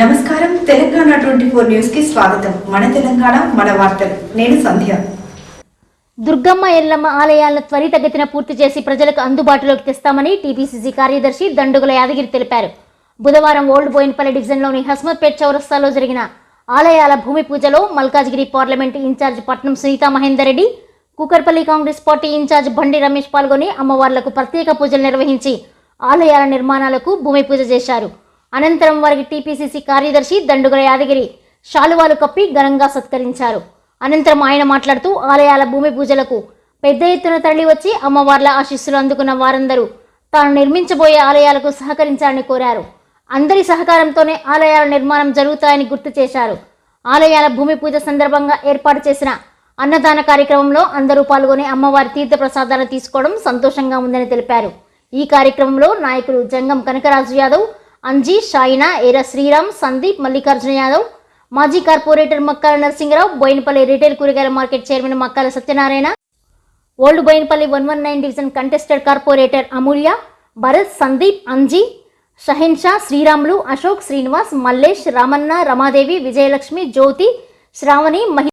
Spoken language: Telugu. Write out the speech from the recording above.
నమస్కారం. తెలంగాణ ట్వంటీ ఫోర్ న్యూస్కి స్వాగతం. మన తెలంగాణ మన వార్తలు. నేను సంధ్య. దుర్గమ్మ ఎల్లమ్మ ఆలయాలను త్వరితగతిన పూర్తి చేసి ప్రజలకు అందుబాటులోకి తెస్తామని టీపీసీసీ కార్యదర్శి దండుగుల యాదగిరి తెలిపారు. బుధవారం ఓల్డ్ బోయిన్పల్లి డివిజన్లోని హస్మత్పేట్ చౌరస్తాలో జరిగిన ఆలయాల భూమి పూజలో Malkajgiri parliament incharge Patnam Sunitha Mahender Reddy Kukatpally Congress party incharge Bandi Ramesh పాల్గొని అమ్మవార్లకు ప్రత్యేక పూజలు నిర్వహించి ఆలయాల నిర్మాణాలకు భూమి పూజ చేశారు. అనంతరం వారికి టీపీసీసీ కార్యదర్శి దండుగల యాదగిరి శాలువాలు కప్పి ఘనంగా సత్కరించారు. అనంతరం ఆయన మాట్లాడుతూ ఆలయాల భూమి పూజలకు పెద్ద ఎత్తున తరలి వచ్చి అమ్మవార్ల ఆశీస్సులు అందుకున్న వారందరూ తాను నిర్మించబోయే ఆలయాలకు సహకరించాలని కోరారు. అందరి సహకారంతోనే ఆలయాల నిర్మాణం జరుగుతాయని గుర్తు చేశారు. ఆలయాల భూమి పూజ సందర్భంగా ఏర్పాటు చేసిన అన్నదాన కార్యక్రమంలో అందరూ పాల్గొని అమ్మవారి తీర్థ ప్రసాదాలు తీసుకోవడం సంతోషంగా ఉందని తెలిపారు. ఈ కార్యక్రమంలో నాయకులు జంగం కనకరాజు యాదవ్ అంజీ షాయినా ఏర శ్రీరామ్ సందీప్ మల్లికార్జున యాదవ్ మాజీ కార్పొరేటర్ మక్కాల నరసింహరావు బోయినపల్లి రిటైల్ కూరగాయల market chairman Makkala Satyanarayana old Bowenpally one one nine division contested corporator Amulya Bharath Sandeep Anji Shaheen Shah Sriramulu Ashok Srinivas Mallesh Ramanna Ramadevi Vijayalakshmi Jyothi Sravani Mahi